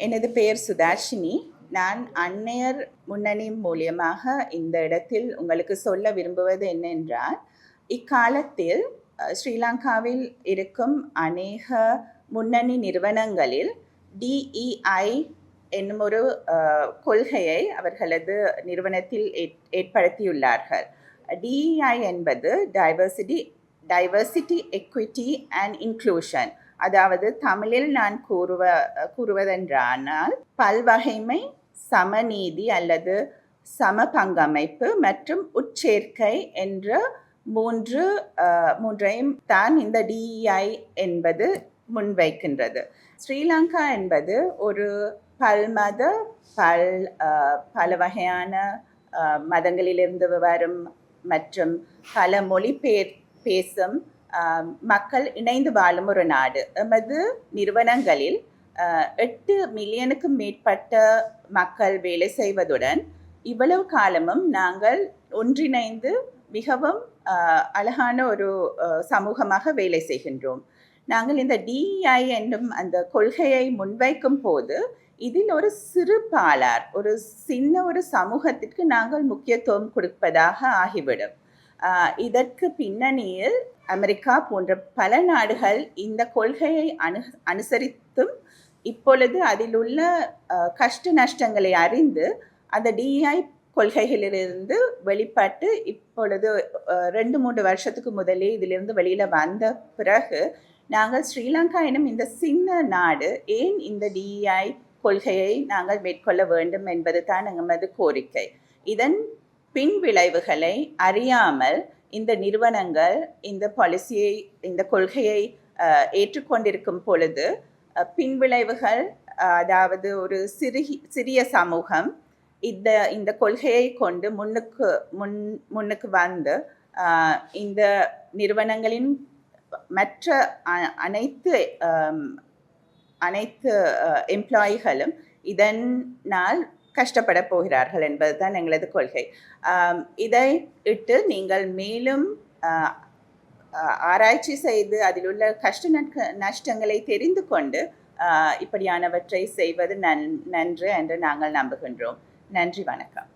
எனது பெயர் சுதாஷினி. நான் அன்னையர் முன்னணி மூலியமாக இந்த இடத்தில் உங்களுக்கு சொல்ல விரும்புவது என்னென்றால் இக்காலத்தில் ஸ்ரீலங்காவில் இருக்கும் அநேக முன்னணி நிறுவனங்களில் டிஇஐ என்னும் ஒரு கொள்கையை அவர்களது நிறுவனத்தில் ஏற்- ஏற்படுத்தியுள்ளார்கள். டிஇஐ என்பது diversity diversity equity and inclusion அதாவது தமிழில் நான் கூறுவ கூறுவதென்றானால் பல்வகைமை சமநீதி அல்லது சம பங்கமைப்பு மற்றும் உட்சேர்க்கை என்ற மூன்று மூன்றையும் தான் இந்த டிஇஐ என்பது முன்வைக்கின்றது. ஸ்ரீலங்கா என்பது ஒரு பல்மத பல் பல வகையான மதங்களிலிருந்து வரும் மற்றும் பல மொழி பேர் பேசும் மக்கள் இணைந்து வாழும் ஒரு நாடு. எமது நிறுவனங்களில் அஹ், எட்டு மில்லியனுக்கும் மேற்பட்ட மக்கள் வேலை செய்வதுடன் இவ்வளவு காலமும் நாங்கள் ஒன்றிணைந்து மிகவும் அழகான ஒரு அஹ், சமூகமாக வேலை செய்கின்றோம். நாங்கள் இந்த டிஇஐ என்னும் அந்த கொள்கையை முன்வைக்கும் போது இதில் ஒரு சிறு பாலார் ஒரு சின்ன ஒரு சமூகத்திற்கு நாங்கள் முக்கியத்துவம் கொடுப்பதாக ஆகிவிடும். இதற்கு பின்னணியில் அமெரிக்கா போன்ற பல நாடுகள் இந்த கொள்கையை அனு அனுசரித்தும் இப்பொழுது அதில் உள்ள கஷ்ட நஷ்டங்களை அறிந்து அந்த டிஐ கொள்கைகளிலிருந்து வெளிப்பட்டு இப்பொழுது ரெண்டு மூன்று வருஷத்துக்கு முதலே இதிலிருந்து வெளியில் வந்த பிறகு நாங்கள் ஸ்ரீலங்கா எனும் இந்த சின்ன நாடு ஏன் இந்த டிஇஐ கொள்கையை நாங்கள் மேற்கொள்ள வேண்டும் என்பது தான் எமது கோரிக்கை. இதன் பின் விளைவுகளை அறியாமல் இந்த நிறுவனங்கள் இந்த பாலிசியை இந்த கொள்கையை ஏற்றுக்கொண்டிருக்கும் பொழுது பின் விளைவுகள் அதாவது ஒரு சிறு சிறிய சமூகம் இந்த இந்த கொள்கையை கொண்டு முன்னுக்கு முன் முன்னுக்கு வந்து இந்த நிறுவனங்களின் மற்ற அனைத்து அனைத்து எம்ப்ளாயிகளும் இதனால் கஷ்டப்பட போகிறார்கள் என்பதுதான் எங்களது கொள்கை. இதை இட்டு நீங்கள் மேலும் ஆராய்ச்சி செய்து அதில் உள்ள கஷ்ட நட்க நஷ்டங்களை தெரிந்து கொண்டு இப்படியானவற்றை செய்வது நன் நன்று என்று நாங்கள் நம்புகின்றோம். நன்றி வணக்கம்.